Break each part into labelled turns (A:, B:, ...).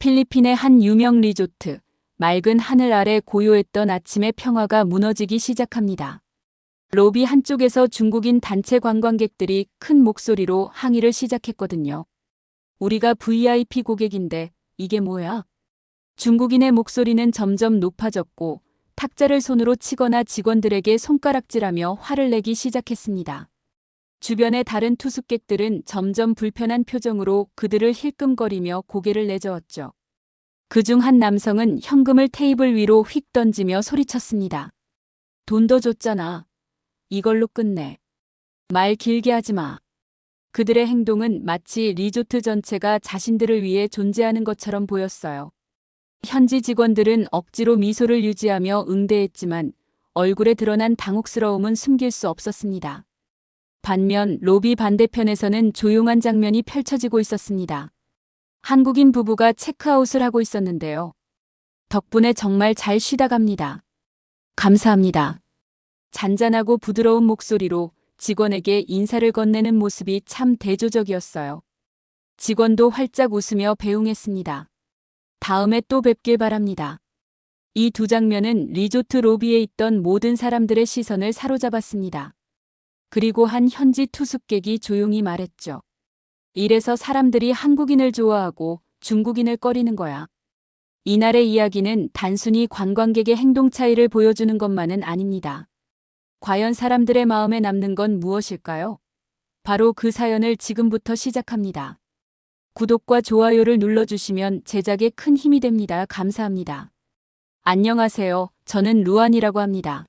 A: 필리핀의 한 유명 리조트, 맑은 하늘 아래 고요했던 아침의 평화가 무너지기 시작합니다. 로비 한쪽에서 중국인 단체 관광객들이 큰 목소리로 항의를 시작했거든요. 우리가 VIP 고객인데 이게 뭐야? 중국인의 목소리는 점점 높아졌고 탁자를 손으로 치거나 직원들에게 손가락질하며 화를 내기 시작했습니다. 주변의 다른 투숙객들은 점점 불편한 표정으로 그들을 힐끔거리며 고개를 내저었죠. 그 중 한 남성은 현금을 테이블 위로 휙 던지며 소리쳤습니다. 돈더 줬잖아. 이걸로 끝내. 말 길게 하지 마. 그들의 행동은 마치 리조트 전체가 자신들을 위해 존재하는 것처럼 보였어요. 현지 직원들은 억지로 미소를 유지하며 응대했지만 얼굴에 드러난 당혹스러움은 숨길 수 없었습니다. 반면 로비 반대편에서는 조용한 장면이 펼쳐지고 있었습니다. 한국인 부부가 체크아웃을 하고 있었는데요. 덕분에 정말 잘 쉬다 갑니다. 감사합니다. 잔잔하고 부드러운 목소리로 직원에게 인사를 건네는 모습이 참 대조적이었어요. 직원도 활짝 웃으며 배웅했습니다. 다음에 또 뵙길 바랍니다. 이 두 장면은 리조트 로비에 있던 모든 사람들의 시선을 사로잡았습니다. 그리고 한 현지 투숙객이 조용히 말했죠. 이래서 사람들이 한국인을 좋아하고 중국인을 꺼리는 거야. 이날의 이야기는 단순히 관광객의 행동 차이를 보여주는 것만은 아닙니다. 과연 사람들의 마음에 남는 건 무엇일까요? 바로 그 사연을 지금부터 시작합니다. 구독과 좋아요를 눌러주시면 제작에 큰 힘이 됩니다. 감사합니다. 안녕하세요. 저는 루안이라고 합니다.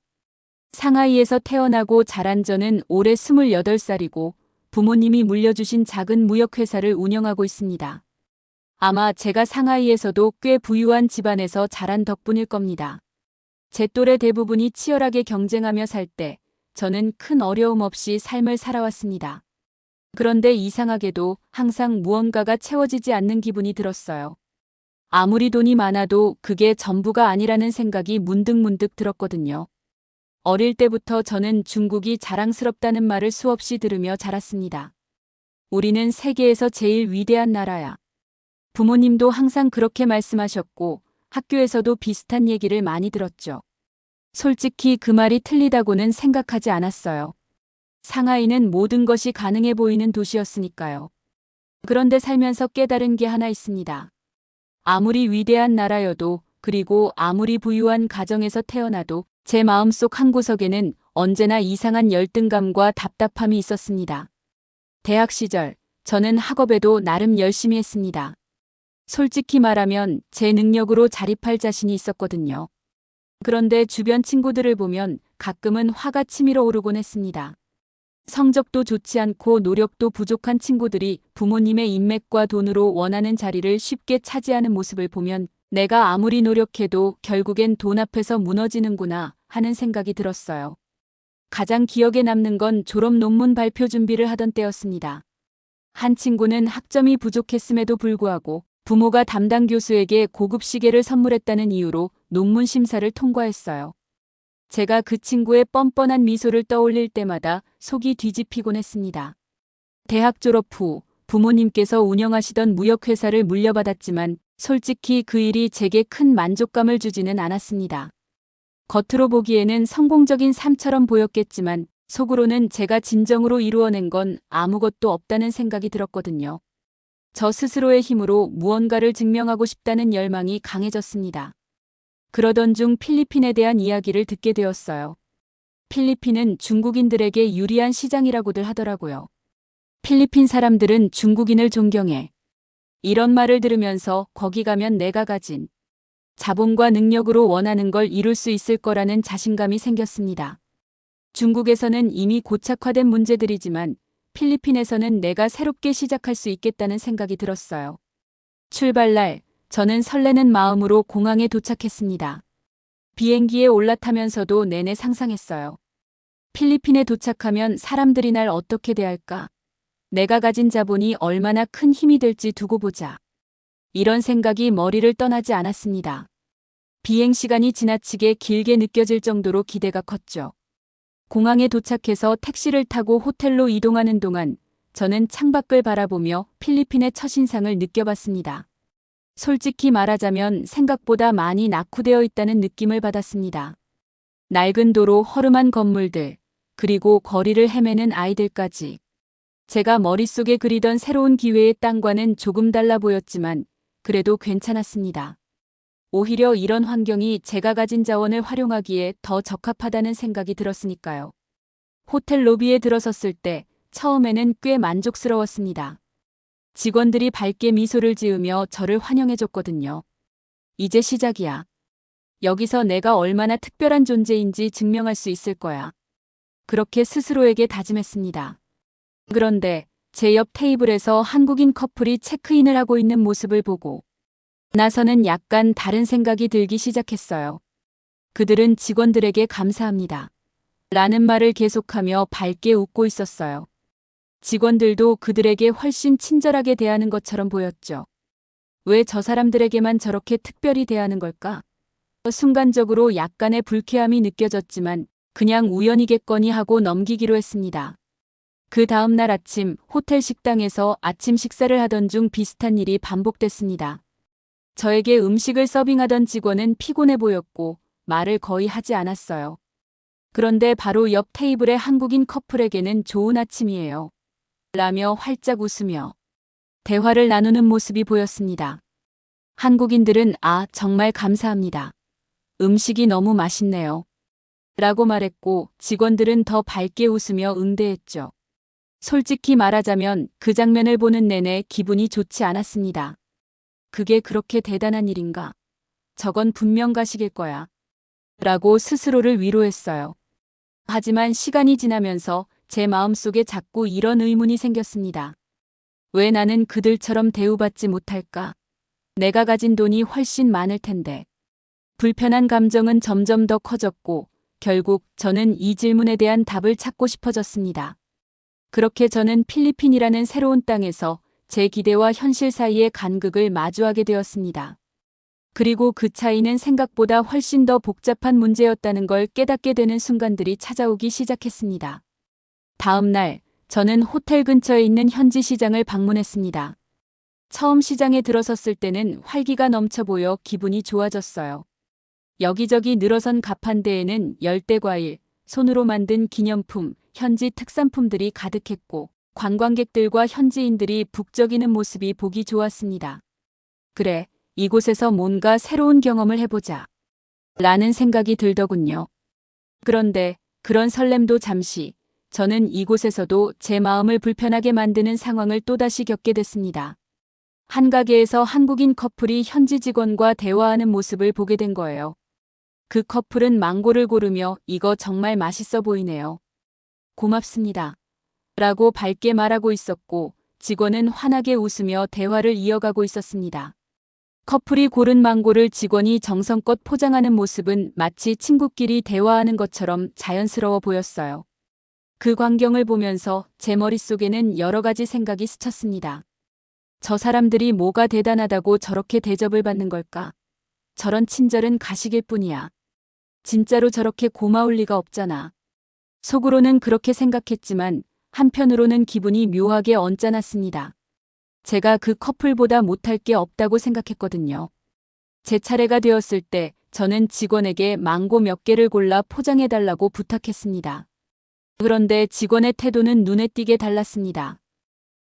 A: 상하이에서 태어나고 자란 저는 올해 28살이고 부모님이 물려주신 작은 무역회사를 운영하고 있습니다. 아마 제가 상하이에서도 꽤 부유한 집안에서 자란 덕분일 겁니다. 제 또래 대부분이 치열하게 경쟁하며 살 때 저는 큰 어려움 없이 삶을 살아왔습니다. 그런데 이상하게도 항상 무언가가 채워지지 않는 기분이 들었어요. 아무리 돈이 많아도 그게 전부가 아니라는 생각이 문득문득 들었거든요. 어릴 때부터 저는 중국이 자랑스럽다는 말을 수없이 들으며 자랐습니다. 우리는 세계에서 제일 위대한 나라야. 부모님도 항상 그렇게 말씀하셨고 학교에서도 비슷한 얘기를 많이 들었죠. 솔직히 그 말이 틀리다고는 생각하지 않았어요. 상하이는 모든 것이 가능해 보이는 도시였으니까요. 그런데 살면서 깨달은 게 하나 있습니다. 아무리 위대한 나라여도 그리고 아무리 부유한 가정에서 태어나도 제 마음속 한 구석에는 언제나 이상한 열등감과 답답함이 있었습니다. 대학 시절 저는 학업에도 나름 열심히 했습니다. 솔직히 말하면 제 능력으로 자립할 자신이 있었거든요. 그런데 주변 친구들을 보면 가끔은 화가 치밀어 오르곤 했습니다. 성적도 좋지 않고 노력도 부족한 친구들이 부모님의 인맥과 돈으로 원하는 자리를 쉽게 차지하는 모습을 보면 내가 아무리 노력해도 결국엔 돈 앞에서 무너지는구나 하는 생각이 들었어요. 가장 기억에 남는 건 졸업 논문 발표 준비를 하던 때였습니다. 한 친구는 학점이 부족했음에도 불구하고 부모가 담당 교수에게 고급 시계를 선물했다는 이유로 논문 심사를 통과했어요. 제가 그 친구의 뻔뻔한 미소를 떠올릴 때마다 속이 뒤집히곤 했습니다. 대학 졸업 후 부모님께서 운영하시던 무역회사를 물려받았지만 솔직히 그 일이 제게 큰 만족감을 주지는 않았습니다. 겉으로 보기에는 성공적인 삶처럼 보였겠지만 속으로는 제가 진정으로 이루어낸 건 아무것도 없다는 생각이 들었거든요. 저 스스로의 힘으로 무언가를 증명하고 싶다는 열망이 강해졌습니다. 그러던 중 필리핀에 대한 이야기를 듣게 되었어요. 필리핀은 중국인들에게 유리한 시장이라고들 하더라고요. 필리핀 사람들은 중국인을 존경해. 이런 말을 들으면서 거기 가면 내가 가진 자본과 능력으로 원하는 걸 이룰 수 있을 거라는 자신감이 생겼습니다. 중국에서는 이미 고착화된 문제들이지만 필리핀에서는 내가 새롭게 시작할 수 있겠다는 생각이 들었어요. 출발날 저는 설레는 마음으로 공항에 도착했습니다. 비행기에 올라타면서도 내내 상상했어요. 필리핀에 도착하면 사람들이 날 어떻게 대할까? 내가 가진 자본이 얼마나 큰 힘이 될지 두고 보자. 이런 생각이 머리를 떠나지 않았습니다. 비행 시간이 지나치게 길게 느껴질 정도로 기대가 컸죠. 공항에 도착해서 택시를 타고 호텔로 이동하는 동안 저는 창밖을 바라보며 필리핀의 첫인상을 느껴봤습니다. 솔직히 말하자면 생각보다 많이 낙후되어 있다는 느낌을 받았습니다. 낡은 도로, 허름한 건물들, 그리고 거리를 헤매는 아이들까지. 제가 머릿속에 그리던 새로운 기회의 땅과는 조금 달라 보였지만 그래도 괜찮았습니다. 오히려 이런 환경이 제가 가진 자원을 활용하기에 더 적합하다는 생각이 들었으니까요. 호텔 로비에 들어섰을 때 처음에는 꽤 만족스러웠습니다. 직원들이 밝게 미소를 지으며 저를 환영해줬거든요. 이제 시작이야. 여기서 내가 얼마나 특별한 존재인지 증명할 수 있을 거야. 그렇게 스스로에게 다짐했습니다. 그런데 제 옆 테이블에서 한국인 커플이 체크인을 하고 있는 모습을 보고 나서는 약간 다른 생각이 들기 시작했어요. 그들은 직원들에게 감사합니다. 라는 말을 계속하며 밝게 웃고 있었어요. 직원들도 그들에게 훨씬 친절하게 대하는 것처럼 보였죠. 왜 저 사람들에게만 저렇게 특별히 대하는 걸까? 순간적으로 약간의 불쾌함이 느껴졌지만 그냥 우연이겠거니 하고 넘기기로 했습니다. 그 다음 날 아침 호텔 식당에서 아침 식사를 하던 중 비슷한 일이 반복됐습니다. 저에게 음식을 서빙하던 직원은 피곤해 보였고 말을 거의 하지 않았어요. 그런데 바로 옆 테이블의 한국인 커플에게는 좋은 아침이에요. 라며 활짝 웃으며 대화를 나누는 모습이 보였습니다. 한국인들은 아, 정말 감사합니다. 음식이 너무 맛있네요. 라고 말했고 직원들은 더 밝게 웃으며 응대했죠. 솔직히 말하자면 그 장면을 보는 내내 기분이 좋지 않았습니다. 그게 그렇게 대단한 일인가? 저건 분명 가식일 거야. 라고 스스로를 위로했어요. 하지만 시간이 지나면서 제 마음속에 자꾸 이런 의문이 생겼습니다. 왜 나는 그들처럼 대우받지 못할까? 내가 가진 돈이 훨씬 많을 텐데. 불편한 감정은 점점 더 커졌고 결국 저는 이 질문에 대한 답을 찾고 싶어졌습니다. 그렇게 저는 필리핀이라는 새로운 땅에서 제 기대와 현실 사이의 간극을 마주하게 되었습니다. 그리고 그 차이는 생각보다 훨씬 더 복잡한 문제였다는 걸 깨닫게 되는 순간들이 찾아오기 시작했습니다. 다음 날, 저는 호텔 근처에 있는 현지 시장을 방문했습니다. 처음 시장에 들어섰을 때는 활기가 넘쳐 보여 기분이 좋아졌어요. 여기저기 늘어선 가판대에는 열대 과일, 손으로 만든 기념품, 현지 특산품들이 가득했고 관광객들과 현지인들이 북적이는 모습이 보기 좋았습니다. 그래, 이곳에서 뭔가 새로운 경험을 해보자. 라는 생각이 들더군요. 그런데 그런 설렘도 잠시, 저는 이곳에서도 제 마음을 불편하게 만드는 상황을 또다시 겪게 됐습니다. 한 가게에서 한국인 커플이 현지 직원과 대화하는 모습을 보게 된 거예요. 그 커플은 망고를 고르며 이거 정말 맛있어 보이네요. 고맙습니다. 라고 밝게 말하고 있었고 직원은 환하게 웃으며 대화를 이어가고 있었습니다. 커플이 고른 망고를 직원이 정성껏 포장하는 모습은 마치 친구끼리 대화하는 것처럼 자연스러워 보였어요. 그 광경을 보면서 제 머릿속에는 여러 가지 생각이 스쳤습니다. 저 사람들이 뭐가 대단하다고 저렇게 대접을 받는 걸까? 저런 친절은 가식일 뿐이야. 진짜로 저렇게 고마울 리가 없잖아. 속으로는 그렇게 생각했지만 한편으로는 기분이 묘하게 언짢았습니다. 제가 그 커플보다 못할 게 없다고 생각했거든요. 제 차례가 되었을 때 저는 직원에게 망고 몇 개를 골라 포장해달라고 부탁했습니다. 그런데 직원의 태도는 눈에 띄게 달랐습니다.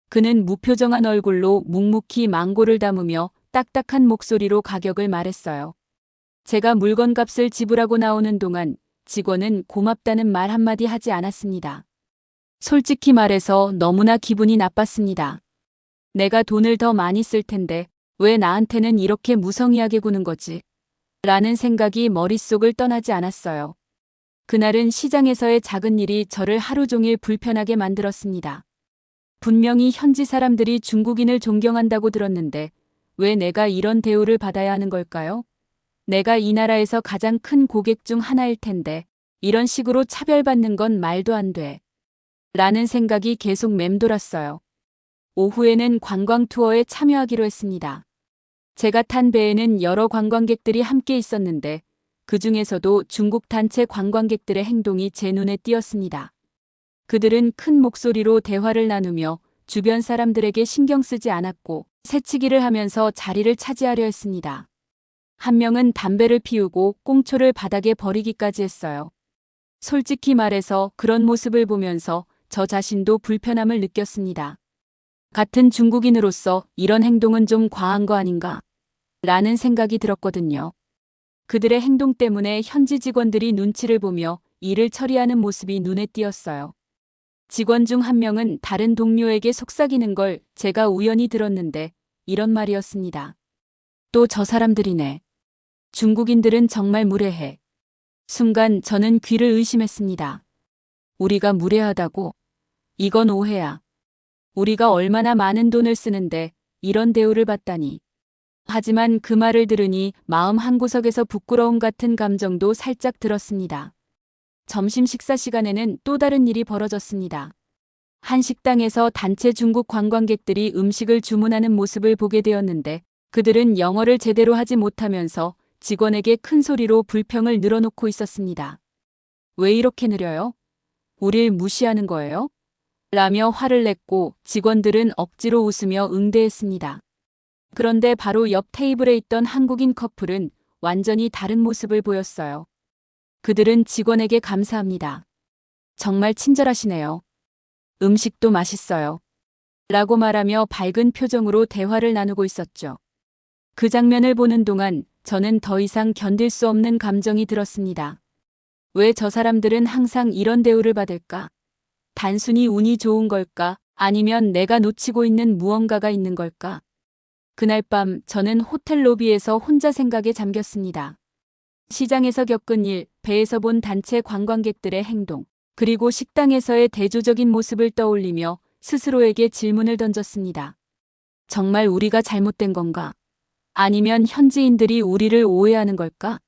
A: 그는 무표정한 얼굴로 묵묵히 망고를 담으며 딱딱한 목소리로 가격을 말했어요. 제가 물건 값을 지불하고 나오는 동안 직원은 고맙다는 말 한마디 하지 않았습니다. 솔직히 말해서 너무나 기분이 나빴습니다. 내가 돈을 더 많이 쓸 텐데 왜 나한테는 이렇게 무성의하게 구는 거지? 라는 생각이 머릿속을 떠나지 않았어요. 그날은 시장에서의 작은 일이 저를 하루 종일 불편하게 만들었습니다. 분명히 현지 사람들이 중국인을 존경한다고 들었는데 왜 내가 이런 대우를 받아야 하는 걸까요? 내가 이 나라에서 가장 큰 고객 중 하나일 텐데 이런 식으로 차별받는 건 말도 안 돼. 라는 생각이 계속 맴돌았어요. 오후에는 관광 투어에 참여하기로 했습니다. 제가 탄 배에는 여러 관광객들이 함께 있었는데 그 중에서도 중국 단체 관광객들의 행동이 제 눈에 띄었습니다. 그들은 큰 목소리로 대화를 나누며 주변 사람들에게 신경 쓰지 않았고 새치기를 하면서 자리를 차지하려 했습니다. 한 명은 담배를 피우고 꽁초를 바닥에 버리기까지 했어요. 솔직히 말해서 그런 모습을 보면서 저 자신도 불편함을 느꼈습니다. 같은 중국인으로서 이런 행동은 좀 과한 거 아닌가? 라는 생각이 들었거든요. 그들의 행동 때문에 현지 직원들이 눈치를 보며 일을 처리하는 모습이 눈에 띄었어요. 직원 중 한 명은 다른 동료에게 속삭이는 걸 제가 우연히 들었는데 이런 말이었습니다. 또 저 사람들이네. 중국인들은 정말 무례해. 순간 저는 귀를 의심했습니다. 우리가 무례하다고? 이건 오해야. 우리가 얼마나 많은 돈을 쓰는데 이런 대우를 받다니. 하지만 그 말을 들으니 마음 한구석에서 부끄러움 같은 감정도 살짝 들었습니다. 점심 식사 시간에는 또 다른 일이 벌어졌습니다. 한 식당에서 단체 중국 관광객들이 음식을 주문하는 모습을 보게 되었는데 그들은 영어를 제대로 하지 못하면서 직원에게 큰 소리로 불평을 늘어놓고 있었습니다. 왜 이렇게 느려요? 우릴 무시하는 거예요? 라며 화를 냈고 직원들은 억지로 웃으며 응대했습니다. 그런데 바로 옆 테이블에 있던 한국인 커플은 완전히 다른 모습을 보였어요. 그들은 직원에게 감사합니다. 정말 친절하시네요. 음식도 맛있어요. 라고 말하며 밝은 표정으로 대화를 나누고 있었죠. 그 장면을 보는 동안 저는 더 이상 견딜 수 없는 감정이 들었습니다. 왜 저 사람들은 항상 이런 대우를 받을까? 단순히 운이 좋은 걸까? 아니면 내가 놓치고 있는 무언가가 있는 걸까? 그날 밤 저는 호텔 로비에서 혼자 생각에 잠겼습니다. 시장에서 겪은 일, 배에서 본 단체 관광객들의 행동, 그리고 식당에서의 대조적인 모습을 떠올리며 스스로에게 질문을 던졌습니다. 정말 우리가 잘못된 건가? 아니면 현지인들이 우리를 오해하는 걸까?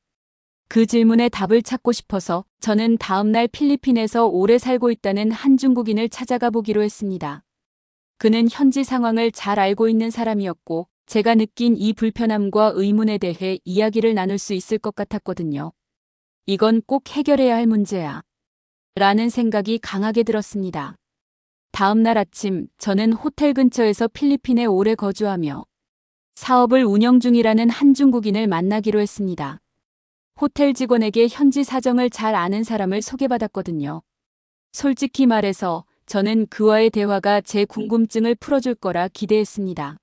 A: 그 질문에 답을 찾고 싶어서 저는 다음날 필리핀에서 오래 살고 있다는 한 중국인을 찾아가 보기로 했습니다. 그는 현지 상황을 잘 알고 있는 사람이었고 제가 느낀 이 불편함과 의문에 대해 이야기를 나눌 수 있을 것 같았거든요. 이건 꼭 해결해야 할 문제야. 라는 생각이 강하게 들었습니다. 다음 날 아침 저는 호텔 근처에서 필리핀에 오래 거주하며 사업을 운영 중이라는 한 중국인을 만나기로 했습니다. 호텔 직원에게 현지 사정을 잘 아는 사람을 소개받았거든요. 솔직히 말해서 저는 그와의 대화가 제 궁금증을 풀어줄 거라 기대했습니다.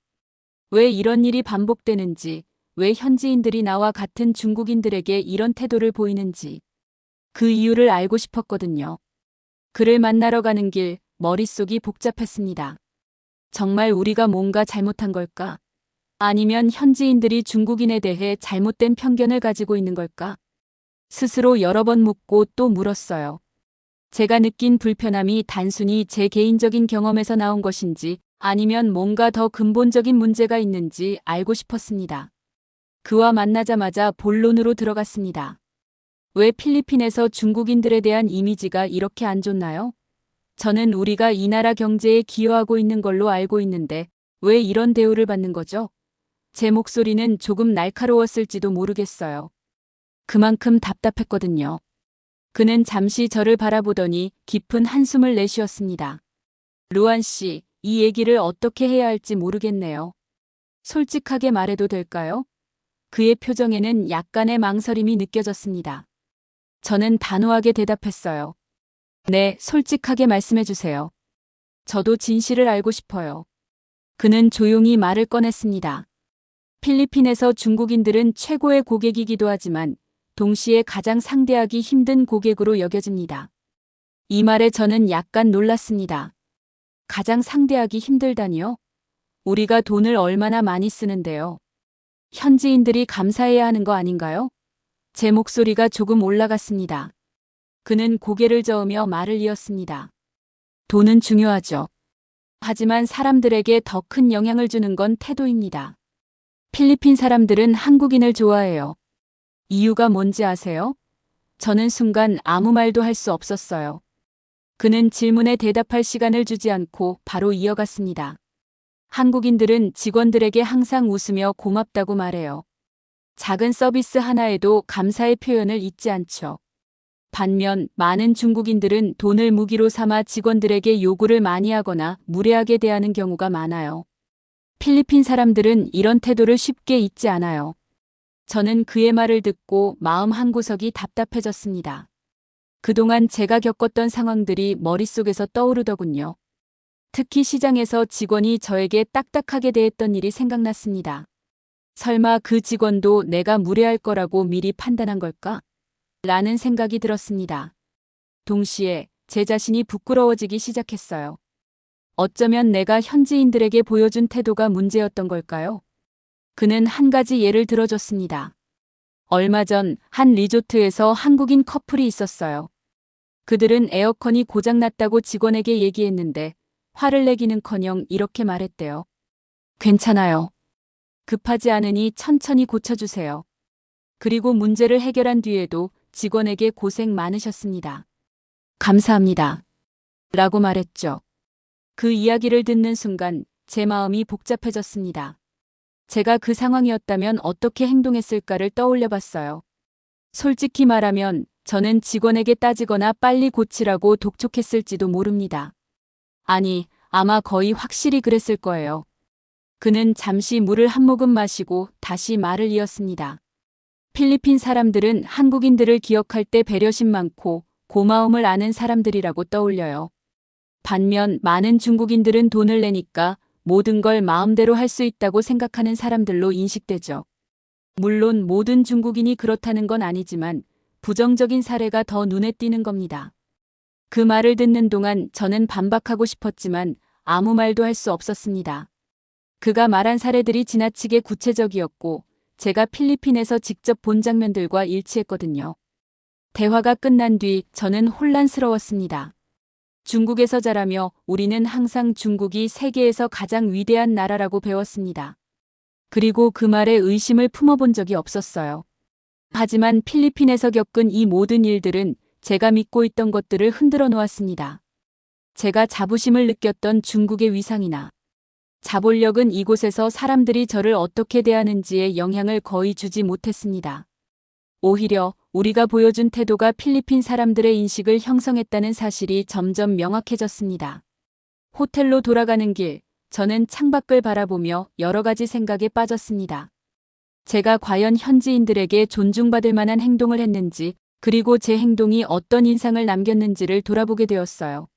A: 왜 이런 일이 반복되는지, 왜 현지인들이 나와 같은 중국인들에게 이런 태도를 보이는지, 그 이유를 알고 싶었거든요. 그를 만나러 가는 길, 머릿속이 복잡했습니다. 정말 우리가 뭔가 잘못한 걸까? 아니면 현지인들이 중국인에 대해 잘못된 편견을 가지고 있는 걸까? 스스로 여러 번 묻고 또 물었어요. 제가 느낀 불편함이 단순히 제 개인적인 경험에서 나온 것인지 아니면 뭔가 더 근본적인 문제가 있는지 알고 싶었습니다. 그와 만나자마자 본론으로 들어갔습니다. 왜 필리핀에서 중국인들에 대한 이미지가 이렇게 안 좋나요? 저는 우리가 이 나라 경제에 기여하고 있는 걸로 알고 있는데 왜 이런 대우를 받는 거죠? 제 목소리는 조금 날카로웠을지도 모르겠어요. 그만큼 답답했거든요. 그는 잠시 저를 바라보더니 깊은 한숨을 내쉬었습니다. 루안 씨, 이 얘기를 어떻게 해야 할지 모르겠네요. 솔직하게 말해도 될까요? 그의 표정에는 약간의 망설임이 느껴졌습니다. 저는 단호하게 대답했어요. 네, 솔직하게 말씀해 주세요. 저도 진실을 알고 싶어요. 그는 조용히 말을 꺼냈습니다. 필리핀에서 중국인들은 최고의 고객이기도 하지만 동시에 가장 상대하기 힘든 고객으로 여겨집니다. 이 말에 저는 약간 놀랐습니다. 가장 상대하기 힘들다니요? 우리가 돈을 얼마나 많이 쓰는데요. 현지인들이 감사해야 하는 거 아닌가요? 제 목소리가 조금 올라갔습니다. 그는 고개를 저으며 말을 이었습니다. 돈은 중요하죠. 하지만 사람들에게 더 큰 영향을 주는 건 태도입니다. 필리핀 사람들은 한국인을 좋아해요. 이유가 뭔지 아세요? 저는 순간 아무 말도 할 수 없었어요. 그는 질문에 대답할 시간을 주지 않고 바로 이어갔습니다. 한국인들은 직원들에게 항상 웃으며 고맙다고 말해요. 작은 서비스 하나에도 감사의 표현을 잊지 않죠. 반면 많은 중국인들은 돈을 무기로 삼아 직원들에게 요구를 많이 하거나 무례하게 대하는 경우가 많아요. 필리핀 사람들은 이런 태도를 쉽게 잊지 않아요. 저는 그의 말을 듣고 마음 한구석이 답답해졌습니다. 그동안 제가 겪었던 상황들이 머릿속에서 떠오르더군요. 특히 시장에서 직원이 저에게 딱딱하게 대했던 일이 생각났습니다. 설마 그 직원도 내가 무례할 거라고 미리 판단한 걸까? 라는 생각이 들었습니다. 동시에 제 자신이 부끄러워지기 시작했어요. 어쩌면 내가 현지인들에게 보여준 태도가 문제였던 걸까요? 그는 한 가지 예를 들어줬습니다. 얼마 전 한 리조트에서 한국인 커플이 있었어요. 그들은 에어컨이 고장났다고 직원에게 얘기했는데 화를 내기는 커녕 이렇게 말했대요. 괜찮아요. 급하지 않으니 천천히 고쳐주세요. 그리고 문제를 해결한 뒤에도 직원에게 고생 많으셨습니다. 감사합니다. 라고 말했죠. 그 이야기를 듣는 순간 제 마음이 복잡해졌습니다. 제가 그 상황이었다면 어떻게 행동했을까를 떠올려 봤어요. 솔직히 말하면 저는 직원에게 따지거나 빨리 고치라고 독촉했을지도 모릅니다. 아니, 아마 거의 확실히 그랬을 거예요. 그는 잠시 물을 한 모금 마시고 다시 말을 이었습니다. 필리핀 사람들은 한국인들을 기억할 때 배려심 많고 고마움을 아는 사람들이라고 떠올려요. 반면 많은 중국인들은 돈을 내니까 모든 걸 마음대로 할 수 있다고 생각하는 사람들로 인식되죠. 물론 모든 중국인이 그렇다는 건 아니지만 부정적인 사례가 더 눈에 띄는 겁니다. 그 말을 듣는 동안 저는 반박하고 싶었지만 아무 말도 할 수 없었습니다. 그가 말한 사례들이 지나치게 구체적이었고 제가 필리핀에서 직접 본 장면들과 일치했거든요. 대화가 끝난 뒤 저는 혼란스러웠습니다. 중국에서 자라며 우리는 항상 중국이 세계에서 가장 위대한 나라라고 배웠습니다. 그리고 그 말에 의심을 품어본 적이 없었어요. 하지만 필리핀에서 겪은 이 모든 일들은 제가 믿고 있던 것들을 흔들어 놓았습니다. 제가 자부심을 느꼈던 중국의 위상이나 자본력은 이곳에서 사람들이 저를 어떻게 대하는지에 영향을 거의 주지 못했습니다. 오히려 우리가 보여준 태도가 필리핀 사람들의 인식을 형성했다는 사실이 점점 명확해졌습니다. 호텔로 돌아가는 길, 저는 창밖을 바라보며 여러 가지 생각에 빠졌습니다. 제가 과연 현지인들에게 존중받을 만한 행동을 했는지, 그리고 제 행동이 어떤 인상을 남겼는지를 돌아보게 되었어요.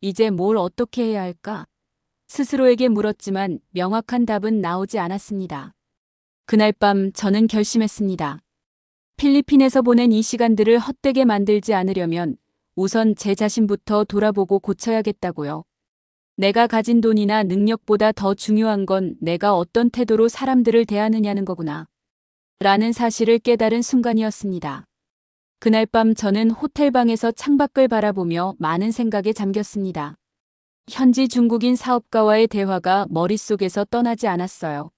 A: 이제 뭘 어떻게 해야 할까? 스스로에게 물었지만 명확한 답은 나오지 않았습니다. 그날 밤 저는 결심했습니다. 필리핀에서 보낸 이 시간들을 헛되게 만들지 않으려면 우선 제 자신부터 돌아보고 고쳐야겠다고요. 내가 가진 돈이나 능력보다 더 중요한 건 내가 어떤 태도로 사람들을 대하느냐는 거구나. 라는 사실을 깨달은 순간이었습니다. 그날 밤 저는 호텔방에서 창밖을 바라보며 많은 생각에 잠겼습니다. 현지 중국인 사업가와의 대화가 머릿속에서 떠나지 않았어요.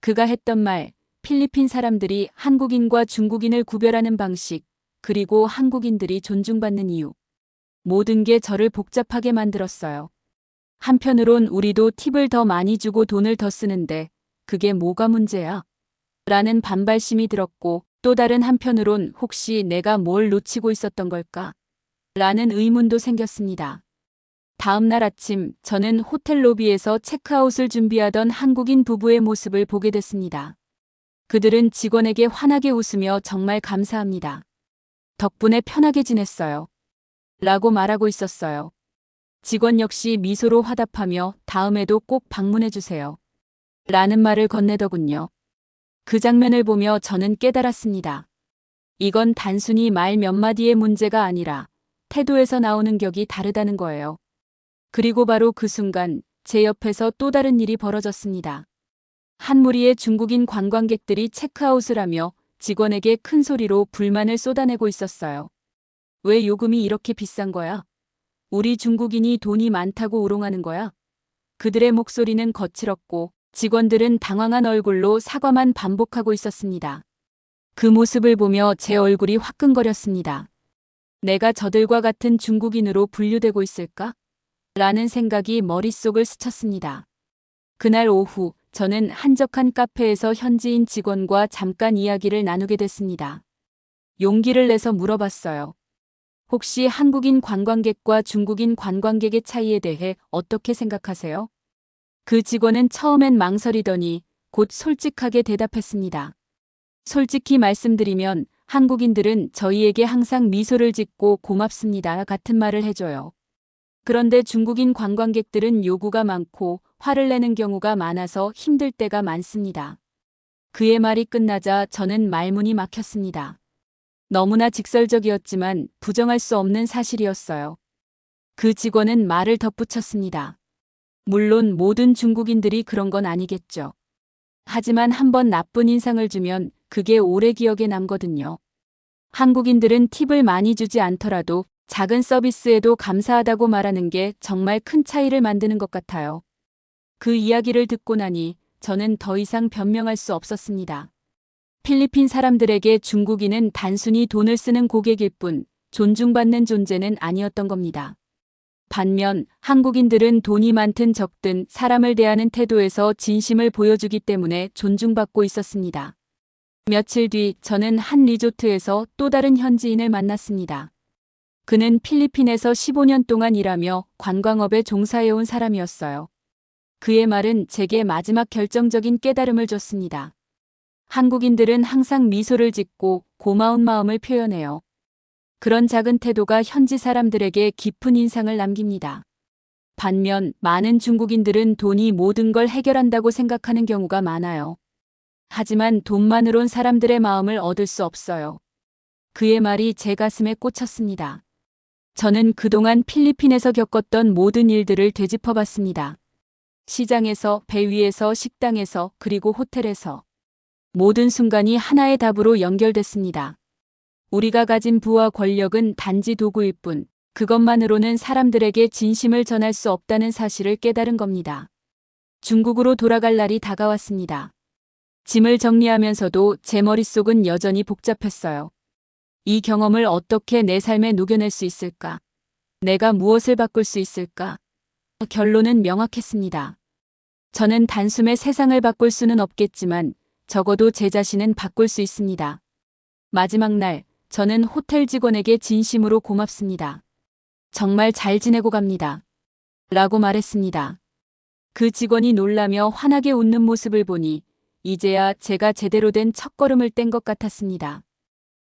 A: 그가 했던 말, 필리핀 사람들이 한국인과 중국인을 구별하는 방식, 그리고 한국인들이 존중받는 이유. 모든 게 저를 복잡하게 만들었어요. 한편으론 우리도 팁을 더 많이 주고 돈을 더 쓰는데 그게 뭐가 문제야? 라는 반발심이 들었고 또 다른 한편으론 혹시 내가 뭘 놓치고 있었던 걸까? 라는 의문도 생겼습니다. 다음 날 아침 저는 호텔 로비에서 체크아웃을 준비하던 한국인 부부의 모습을 보게 됐습니다. 그들은 직원에게 환하게 웃으며 정말 감사합니다. 덕분에 편하게 지냈어요. 라고 말하고 있었어요. 직원 역시 미소로 화답하며 다음에도 꼭 방문해 주세요. 라는 말을 건네더군요. 그 장면을 보며 저는 깨달았습니다. 이건 단순히 말 몇 마디의 문제가 아니라 태도에서 나오는 격이 다르다는 거예요. 그리고 바로 그 순간 제 옆에서 또 다른 일이 벌어졌습니다. 한 무리의 중국인 관광객들이 체크아웃을 하며 직원에게 큰 소리로 불만을 쏟아내고 있었어요. 왜 요금이 이렇게 비싼 거야? 우리 중국인이 돈이 많다고 우롱하는 거야? 그들의 목소리는 거칠었고 직원들은 당황한 얼굴로 사과만 반복하고 있었습니다. 그 모습을 보며 제 얼굴이 화끈거렸습니다. 내가 저들과 같은 중국인으로 분류되고 있을까? 라는 생각이 머릿속을 스쳤습니다. 그날 오후 저는 한적한 카페에서 현지인 직원과 잠깐 이야기를 나누게 됐습니다. 용기를 내서 물어봤어요. 혹시 한국인 관광객과 중국인 관광객의 차이에 대해 어떻게 생각하세요? 그 직원은 처음엔 망설이더니 곧 솔직하게 대답했습니다. 솔직히 말씀드리면 한국인들은 저희에게 항상 미소를 짓고 고맙습니다 같은 말을 해줘요. 그런데 중국인 관광객들은 요구가 많고 화를 내는 경우가 많아서 힘들 때가 많습니다. 그의 말이 끝나자 저는 말문이 막혔습니다. 너무나 직설적이었지만 부정할 수 없는 사실이었어요. 그 직원은 말을 덧붙였습니다. 물론 모든 중국인들이 그런 건 아니겠죠. 하지만 한번 나쁜 인상을 주면 그게 오래 기억에 남거든요. 한국인들은 팁을 많이 주지 않더라도 작은 서비스에도 감사하다고 말하는 게 정말 큰 차이를 만드는 것 같아요. 그 이야기를 듣고 나니 저는 더 이상 변명할 수 없었습니다. 필리핀 사람들에게 중국인은 단순히 돈을 쓰는 고객일 뿐 존중받는 존재는 아니었던 겁니다. 반면 한국인들은 돈이 많든 적든 사람을 대하는 태도에서 진심을 보여주기 때문에 존중받고 있었습니다. 며칠 뒤 저는 한 리조트에서 또 다른 현지인을 만났습니다. 그는 필리핀에서 15년 동안 일하며 관광업에 종사해온 사람이었어요. 그의 말은 제게 마지막 결정적인 깨달음을 줬습니다. 한국인들은 항상 미소를 짓고 고마운 마음을 표현해요. 그런 작은 태도가 현지 사람들에게 깊은 인상을 남깁니다. 반면 많은 중국인들은 돈이 모든 걸 해결한다고 생각하는 경우가 많아요. 하지만 돈만으론 사람들의 마음을 얻을 수 없어요. 그의 말이 제 가슴에 꽂혔습니다. 저는 그동안 필리핀에서 겪었던 모든 일들을 되짚어 봤습니다. 시장에서, 배 위에서, 식당에서, 그리고 호텔에서. 모든 순간이 하나의 답으로 연결됐습니다. 우리가 가진 부와 권력은 단지 도구일 뿐, 그것만으로는 사람들에게 진심을 전할 수 없다는 사실을 깨달은 겁니다. 중국으로 돌아갈 날이 다가왔습니다. 짐을 정리하면서도 제 머릿속은 여전히 복잡했어요. 이 경험을 어떻게 내 삶에 녹여낼 수 있을까? 내가 무엇을 바꿀 수 있을까? 결론은 명확했습니다. 저는 단숨에 세상을 바꿀 수는 없겠지만 적어도 제 자신은 바꿀 수 있습니다. 마지막 날, 저는 호텔 직원에게 진심으로 고맙습니다. 정말 잘 지내고 갑니다. 라고 말했습니다. 그 직원이 놀라며 환하게 웃는 모습을 보니 이제야 제가 제대로 된 첫걸음을 뗀 것 같았습니다.